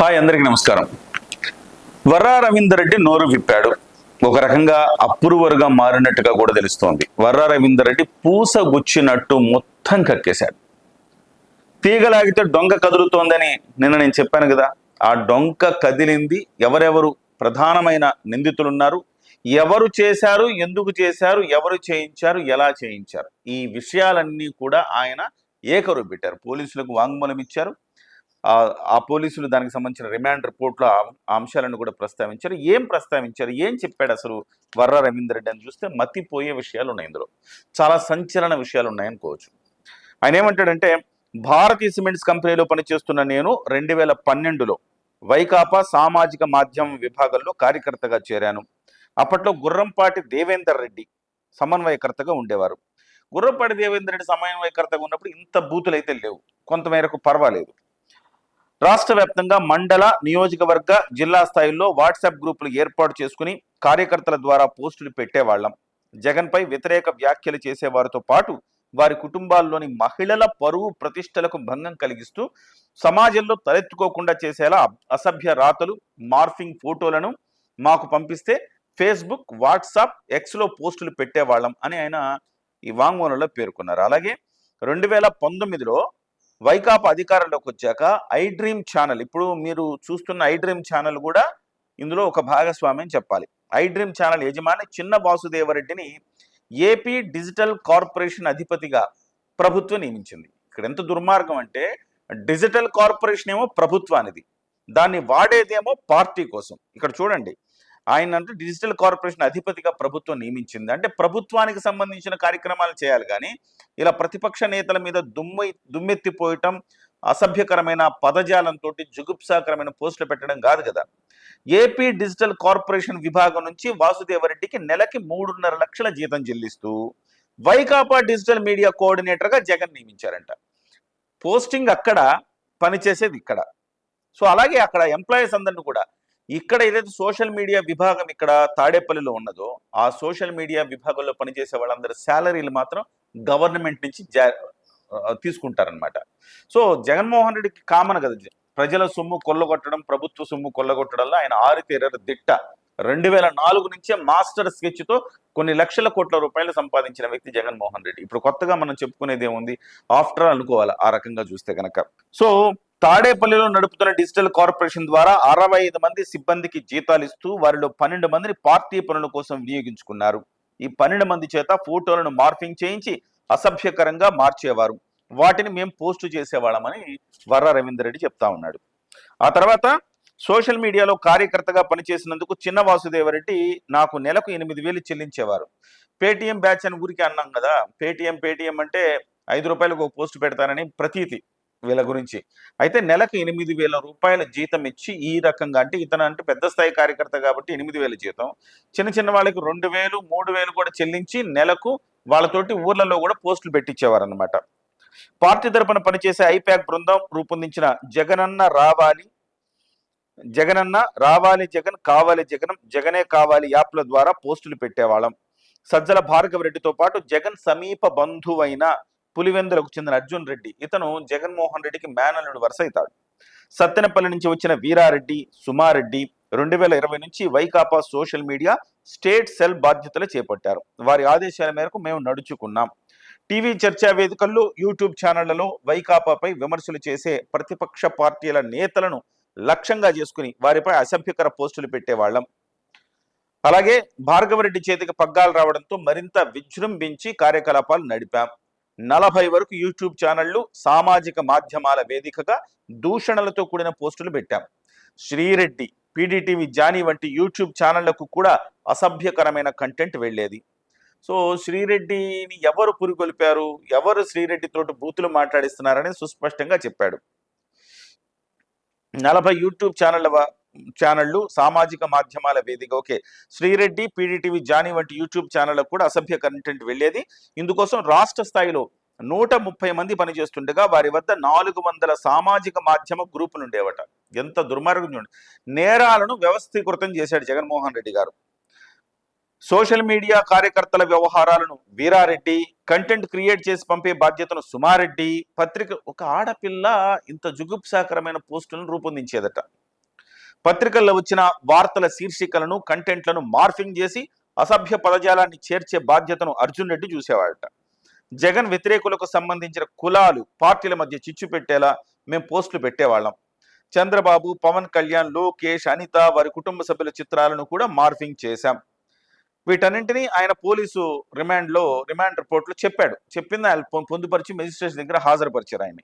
Hi అందరికీ నమస్కారం. వర్రా రవీందర్ రెడ్డి నోరు విప్పాడు. ఒక రకంగా అప్రూవర్గా మారినట్టుగా కూడా తెలుస్తోంది. వర్రా రవీందర్ రెడ్డి పూస గుచ్చినట్టు మొత్తం కక్కేశాడు. తీగలాగితే డొంక కదులుతోందని నిన్న నేను చెప్పాను కదా. ఆ డొంక కదిలింది ఎవరెవరు? ప్రధానమైన నిందితులున్నారు. ఎవరు చేశారు? ఎందుకు చేశారు? ఎవరు చేయించారు? ఎలా చేయించారు? ఈ విషయాలన్నీ కూడా ఆయన ఏకరువు పెట్టారు. పోలీసులకు వాంగ్మూలం ఇచ్చారు. ఆ- పోలీసులు దానికి సంబంధించిన రిమాండ్ రిపోర్ట్లో అంశాలను కూడా ప్రస్తావించారు. ఏం ప్రస్తావించారు? ఏం చెప్పాడు అసలు వర్ర రవీందర్ రెడ్డి అని చూస్తే మతిపోయే విషయాలు ఉన్నాయి ఇందులో. చాలా సంచలన విషయాలు ఉన్నాయనుకోవచ్చు ఆయన ఏమంటాడంటే భారతీయ సిమెంట్స్ కంపెనీలో పనిచేస్తున్న నేను రెండు వేల పన్నెండులో వైకాపా సామాజిక మాధ్యమం విభాగంలో కార్యకర్తగా చేరాను. అప్పట్లో గుర్రంపాటి దేవేందర్ రెడ్డి సమన్వయకర్తగా ఉండేవారు. గుర్రంపాటి దేవేందర్ రెడ్డి సమన్వయకర్తగా ఉన్నప్పుడు ఇంత బూతులు అయితే లేవు. కొంతమేరకు పర్వాలేదు. రాష్ట్ర వ్యాప్తంగా మండల నియోజకవర్గ జిల్లా స్థాయిల్లో వాట్సాప్ గ్రూపులు ఏర్పాటు చేసుకుని కార్యకర్తల ద్వారా పోస్టులు పెట్టేవాళ్ళం. జగన్పై వ్యతిరేక వ్యాఖ్యలు చేసేవారితో పాటు వారి కుటుంబాల్లోని మహిళల పరువు ప్రతిష్టలకు భంగం కలిగిస్తూ సమాజంలో తలెత్తుకోకుండా చేసేలా అసభ్య రాతలు మార్ఫింగ్ ఫోటోలను మాకు పంపిస్తే ఫేస్బుక్ వాట్సాప్ ఎక్స్లో పోస్టులు పెట్టేవాళ్ళం అని ఆయన ఈ వాంగ్మూలంలో పేర్కొన్నారు. అలాగే రెండు వేల పంతొమ్మిదిలో వైకాపా అధికారంలోకి వచ్చాక ఐ డ్రీమ్ ఛానల్ ఇప్పుడు మీరు చూస్తున్న ఐ డ్రీమ్ ఛానల్ కూడా ఇందులో ఒక భాగస్వామి అని చెప్పాలి. ఐ డ్రీమ్ ఛానల్ యజమాని చిన్న వాసుదేవరెడ్డిని ఏపీ డిజిటల్ కార్పొరేషన్ అధిపతిగా ప్రభుత్వం నియమించింది. ఇక్కడ ఎంత దుర్మార్గం అంటే డిజిటల్ కార్పొరేషన్ ఏమో ప్రభుత్వానిది దాన్ని వాడేదేమో పార్టీ కోసం. ఇక్కడ చూడండి ఆయన అంటే డిజిటల్ కార్పొరేషన్ అధిపతిగా ప్రభుత్వం నియమించింది. అంటే ప్రభుత్వానికి సంబంధించిన కార్యక్రమాలు చేయాలి కానీ ఇలా ప్రతిపక్ష నేతల మీద దుమ్ము దుమ్మెత్తిపోయటం అసభ్యకరమైన పదజాలంతో జుగుప్సాకరమైన పోస్టులు పెట్టడం కాదు కదా. ఏపీ డిజిటల్ కార్పొరేషన్ విభాగం నుంచి వాసుదేవరెడ్డికి నెలకి మూడున్నర లక్షల జీతం చెల్లిస్తూ వైకాపా డిజిటల్ మీడియా కోఆర్డినేటర్గా జగన్ నియమించారంట. పోస్టింగ్ అక్కడ పనిచేసేది ఇక్కడ. సో అలాగే అక్కడ ఎంప్లాయీస్ అందరిని కూడా ఇక్కడ ఏదైతే సోషల్ మీడియా విభాగం ఇక్కడ తాడేపల్లిలో ఉన్నదో ఆ సోషల్ మీడియా విభాగంలో పనిచేసే వాళ్ళందరి శాలరీలు మాత్రం గవర్నమెంట్ నుంచి జా తీసుకుంటారనమాట సో జగన్మోహన్ రెడ్డికి కామన్ కదా ప్రజల సొమ్ము కొల్లగొట్టడం ప్రభుత్వ సొమ్ము కొల్లగొట్టడంలో ఆయన ఆరితేరారు దిట్ట. రెండు వేల నాలుగు నుంచే మాస్టర్ స్కెచ్తో కొన్ని లక్షల కోట్ల రూపాయలు సంపాదించిన వ్యక్తి జగన్మోహన్ రెడ్డి. ఇప్పుడు కొత్తగా మనం చెప్పుకునేది ఏముంది? ఆఫ్టర్ అనుకోవాలి ఆ రకంగా చూస్తే కనుక సో తాడేపల్లిలో నడుపుతున్న డిజిటల్ కార్పొరేషన్ ద్వారా అరవై ఐదు మంది సిబ్బందికి జీతాలు ఇస్తూ వారిలో పన్నెండు మందిని పార్టీ పనుల కోసం వినియోగించుకున్నారు. ఈ పన్నెండు మంది చేత ఫోటోలను మార్ఫింగ్ చేయించి అసభ్యకరంగా మార్చేవారు. వాటిని మేము పోస్టు చేసేవాళ్ళమని వర్ర రవీందర్ రెడ్డి చెప్తా ఉన్నాడు. ఆ తర్వాత సోషల్ మీడియాలో కార్యకర్తగా పనిచేసినందుకు చిన్న వాసుదేవరెడ్డి నాకు నెలకు ఎనిమిది వేలు చెల్లించేవారు. పేటిఎం బ్యాచ్ అని ఊరికి అన్నాం కదా పేటిఎం పేటిఎం అంటే ఐదు రూపాయలకు ఒక పోస్ట్ పెడతానని ప్రతీతి వీళ్ళ గురించి. అయితే నెలకు ఎనిమిది వేల రూపాయల జీతం ఇచ్చి ఈ రకంగా అంటే ఇతను అంటే పెద్ద స్థాయి కార్యకర్త కాబట్టి ఎనిమిది వేల జీతం. చిన్న చిన్న వాళ్ళకి రెండు వేలు మూడు వేలు కూడా చెల్లించి నెలకు వాళ్ళతోటి ఊర్లలో కూడా పోస్టులు పెట్టించేవారు అనమాట పార్టీ తరపున పనిచేసే ఐపాక్ బృందం రూపొందించిన జగనన్న రావాలి జగనన్న రావాలి జగన్ కావాలి జగన్ జగనే కావాలి యాప్ల ద్వారా పోస్టులు పెట్టేవాళ్ళం. సజ్జల భార్గవ రెడ్డితో పాటు జగన్ సమీప బంధువైన పులివెందులకు చెందిన అర్జున్ రెడ్డి. ఇతను జగన్మోహన్ రెడ్డికి మేనల్లుడు వరుస అవుతాడు సత్తెనపల్లి నుంచి వచ్చిన వీరారెడ్డి సుమారెడ్డి రెండు వేల ఇరవై నుంచి Vaikapa social media state cell బాధ్యతలు చేపట్టారు. వారి ఆదేశాల మేరకు మేము నడుచుకున్నాం. టీవీ చర్చా వేదికల్లో యూట్యూబ్ ఛానళ్ళలో వైకాపాపై విమర్శలు చేసే ప్రతిపక్ష పార్టీల నేతలను లక్ష్యంగా చేసుకుని వారిపై అసభ్యకర పోస్టులు పెట్టేవాళ్ళం. అలాగే భార్గవరెడ్డి చేతికి పగ్గాలు రావడంతో మరింత విజృంభించి కార్యకలాపాలు నడిపాం. నలభై వరకు యూట్యూబ్ ఛానళ్ళు సామాజిక మాధ్యమాల వేదికగా దూషణలతో కూడిన పోస్టులు పెట్టాం. శ్రీరెడ్డి పీడీటీవీ జానీ వంటి యూట్యూబ్ ఛానళ్ళకు కూడా అసభ్యకరమైన కంటెంట్ వెళ్ళేది సో శ్రీరెడ్డిని ఎవరు పురికొల్పారు? ఎవరు శ్రీరెడ్డి తోటి బూతులు మాట్లాడిస్తున్నారని సుస్పష్టంగా చెప్పాడు. నలభై యూట్యూబ్ ఛానళ్ళ ఛానళ్ళు ఛానళ్ళు సామాజిక మాధ్యమాల వేదిక. ఓకే. శ్రీరెడ్డి పీడీటీవీ జానీ వంటి యూట్యూబ్ ఛానళ్ళకు కూడా అసభ్య కంటెంట్ వెళ్ళేది. ఇందుకోసం రాష్ట్ర స్థాయిలో నూట ముప్పై మంది పనిచేస్తుండగా వారి వద్ద నాలుగు వందల సామాజిక మాధ్యమ గ్రూపులు ఉండేవట. ఎంత దుర్మార్గం చూడండి. నేరాలను వ్యవస్థీకృతం చేశాడు జగన్మోహన్ రెడ్డి గారు. సోషల్ మీడియా కార్యకర్తల వ్యవహారాలను వీరారెడ్డి కంటెంట్ క్రియేట్ చేసి పంపే బాధ్యతను సుమారెడ్డి పత్రిక ఒక ఆడపిల్ల ఇంత జుగుప్సాకరమైన పోస్టులను రూపొందించేదట. పత్రికల్లో వచ్చిన వార్తల శీర్షికలను కంటెంట్లను మార్ఫింగ్ చేసి అసభ్య పదజాలాన్ని చేర్చే బాధ్యతను అర్జున్ రెడ్డి చూసేవాడట. జగన్ వ్యతిరేకులకు సంబంధించిన కులాలు పార్టీల మధ్య చిచ్చు పెట్టేలా మేము పోస్టులు పెట్టేవాళ్ళం. చంద్రబాబు పవన్ కళ్యాణ్ లోకేష్ అనిత వారి కుటుంబ సభ్యుల చిత్రాలను కూడా మార్ఫింగ్ చేశాం. వీటన్నింటినీ ఆయన పోలీసు రిమాండ్లో రిమాండ్ రిపోర్ట్లో చెప్పాడు. చెప్పింది ఆయన పొ- పొందుపరిచి మెజిస్ట్రేషన్ దగ్గర హాజరుపరిచారు ఆయన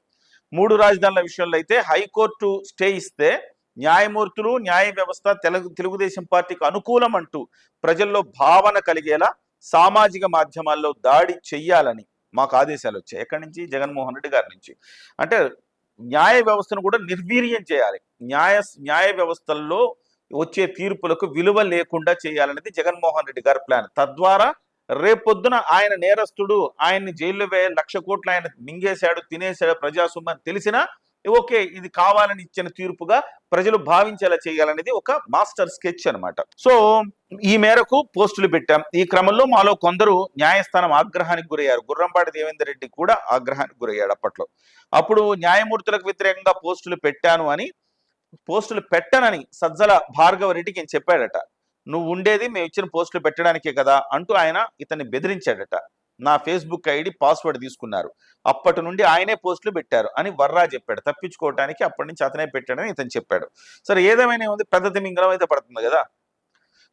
మూడు రాజధానుల విషయంలో అయితే హైకోర్టు స్టే ఇస్తే న్యాయమూర్తులు న్యాయ వ్యవస్థ తెలుగు తెలుగుదేశం పార్టీకి అనుకూలం అంటూ ప్రజల్లో భావన కలిగేలా సామాజిక మాధ్యమాల్లో దాడి చెయ్యాలని మాకు ఆదేశాలు వచ్చాయి. ఎక్కడి నుంచి? జగన్మోహన్ రెడ్డి గారి నుంచి. అంటే న్యాయ వ్యవస్థను కూడా నిర్వీర్యం చేయాలి. న్యాయ న్యాయ వ్యవస్థల్లో వచ్చే తీర్పులకు విలువ లేకుండా చేయాలనేది జగన్మోహన్ రెడ్డి గారి ప్లాన్. తద్వారా రేపొద్దున ఆయన నేరస్తుడు ఆయన్ని జైల్లో వేయ లక్ష కోట్లు ఆయన మింగేశాడు తినేశాడు ప్రజాస్వామ్యం తెలిసినా ఓకే ఇది కావాలని ఇచ్చిన తీర్పుగా ప్రజలు భావించేలా చేయాలనేది ఒక మాస్టర్ స్కెచ్ అనమాట సో ఈ మేరకు పోస్టులు పెట్టాం. ఈ క్రమంలో మాలో కొందరు న్యాయస్థానం ఆగ్రహానికి గురయ్యారు. గుర్రంపాటి దేవేందర్ రెడ్డి కూడా ఆగ్రహానికి గురయ్యాడు అప్పట్లో. అప్పుడు న్యాయమూర్తులకు వ్యతిరేకంగా పోస్టులు పెట్టాను అని పోస్టులు పెట్టనని సజ్జల భార్గవ రెడ్డికి ఈయన చెప్పాడట. నువ్వు ఉండేది మేము ఇచ్చిన పోస్టులు పెట్టడానికే కదా అంటూ ఆయన ఇతన్ని బెదిరించాడట. నా ఫేస్బుక్ ఐడి పాస్వర్డ్ తీసుకున్నారు. అప్పటి నుండి ఆయనే పోస్టులు పెట్టారు అని వర్రా చెప్పాడు. తప్పించుకోవటానికి అప్పటి నుంచి అతనే పెట్టాడని ఇతను చెప్పాడు. సరే ఏదేమైనా ఉంది పెద్ద తిమింగలం అయితే పడుతుంది కదా.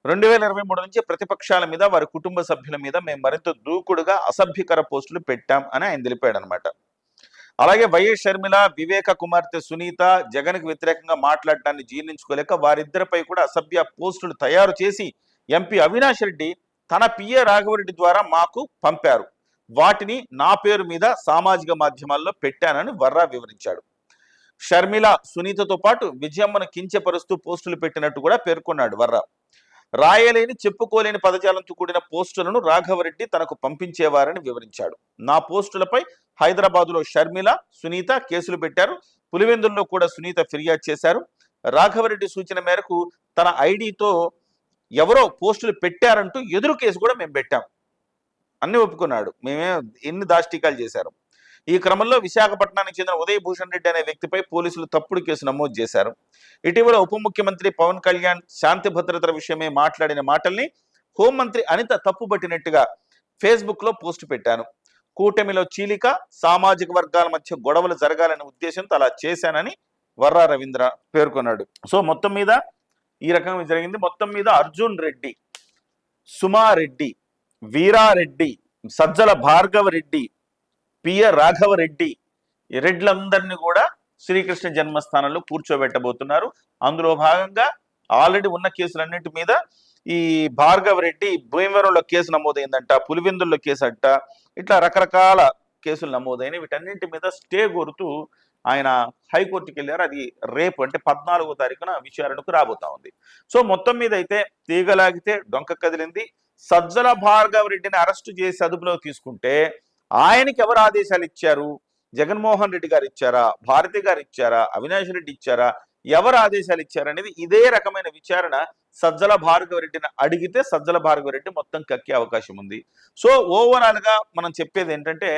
రెండు వేల ఇరవై మూడు నుంచి ప్రతిపక్షాల మీద వారి కుటుంబ సభ్యుల మీద మేము మరింత దూకుడుగా అసభ్యకర పోస్టులు పెట్టాం అని ఆయన తెలిపాడు అనమాట అలాగే వైఎస్ షర్మిల వివేక కుమార్తె సునీత జగన్కు వ్యతిరేకంగా మాట్లాడటాన్ని జీర్ణించుకోలేక వారిద్దరిపై కూడా అసభ్య పోస్టులు తయారు చేసి ఎంపీ అవినాష్ రెడ్డి తన పిఏ రాఘవరెడ్డి ద్వారా మాకు పంపారు. వాటిని నా పేరు మీద సామాజిక మాధ్యమాల్లో పెట్టానని వర్రా వివరించాడు. షర్మిల సునీతతో పాటు విజయమ్మను కించపరుస్తూ పోస్టులు పెట్టినట్టు కూడా పేర్కొన్నాడు వర్రా. రాయలేని చెప్పుకోలేని పదజాలంతో కూడిన పోస్టులను రాఘవరెడ్డి తనకు పంపించేవారని వివరించాడు. నా పోస్టులపై హైదరాబాదులో షర్మిల సునీత కేసులు పెట్టారు. పులివెందుల్లో కూడా సునీత ఫిర్యాదు చేశారు. రాఘవరెడ్డి సూచన మేరకు తన ఐడితో ఎవరో పోస్టులు పెట్టారంటూ ఎదురు కేసు కూడా మేము పెట్టాం. అన్ని ఒప్పుకున్నాడు. మేమే ఎన్ని దాష్టికాలు చేశారు? ఈ క్రమంలో విశాఖపట్నానికి చెందిన ఉదయ్ భూషణ్ రెడ్డి అనే వ్యక్తిపై పోలీసులు తప్పుడు కేసు నమోదు చేశారు. ఇటీవల ఉప ముఖ్యమంత్రి పవన్ కళ్యాణ్ శాంతి భద్రతల విషయమే మాట్లాడిన మాటల్ని హోంమంత్రి అనిత తప్పుపట్టినట్టుగా ఫేస్బుక్లో పోస్టు పోస్ట్ పెట్టాను. కూటమిలో చీలిక సామాజిక వర్గాల మధ్య గొడవలు జరగాలనే ఉద్దేశంతో అలా చేశానని వర్రా రవీంద్ర పేర్కొన్నాడు. సో మొత్తం మీద ఈ రకంగా జరిగింది. మొత్తం మీద అర్జున్ రెడ్డి సుమారెడ్డి వీరారెడ్డి సజ్జల భార్గవ రెడ్డి పియ రాఘవరెడ్డి రెడ్లందరినీ కూడా శ్రీకృష్ణ జన్మస్థానంలో కూర్చోబెట్టబోతున్నారు. అందులో భాగంగా ఆల్రెడీ ఉన్న కేసులన్నింటి మీద ఈ భార్గవ రెడ్డి భీమవరంలో కేసు నమోదైందంట పులివెందుల్లో కేసు అంట ఇట్లా రకరకాల కేసులు నమోదైనవి వీటన్నింటి మీద స్టే కోరుతూ ఆయన హైకోర్టుకి వెళ్ళారు అది రేపు అంటే పద్నాలుగో తారీఖున విచారణకు రాబోతా ఉంది. సో మొత్తం మీద అయితే తీగలాగితే డొంక కదిలింది. సజ్జల భార్గవ రెడ్డిని అరెస్టు చేసి అదుపులో తీసుకుంటే ఆయనకి ఎవరు ఆదేశాలు ఇచ్చారు? జగన్మోహన్ రెడ్డి గారు ఇచ్చారా? భారతి గారు ఇచ్చారా? అవినాష్ రెడ్డి ఇచ్చారా? ఎవరు ఆదేశాలు ఇచ్చారనేది ఇదే రకమైన విచారణ సజ్జల భార్గవ రెడ్డిని అడిగితే సజ్జల భార్గవ రెడ్డి మొత్తం కక్కే అవకాశం ఉంది. సో ఓవరాల్గా మనం చెప్పేది ఏంటంటే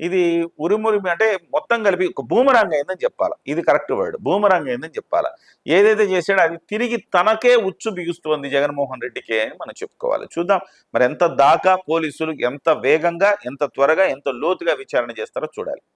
ఇది ఉరిమురిమి అంటే మొత్తం కలిపి ఒక భూమరంగ అయిందని చెప్పాలి. ఇది కరెక్ట్ వర్డ్ బూమరాంగ్ అయిందని చెప్పాలి. ఏదైతే చేశాడో అది తిరిగి తనకే ఉచ్చు బిగుస్తుంది జగన్మోహన్ రెడ్డికే అని మనం చెప్పుకోవాలి. చూద్దాం. మరి ఎంత దాకా పోలీసులు ఎంత వేగంగా ఎంత త్వరగా ఎంత లోతుగా విచారణ చేస్తారో చూడాలి.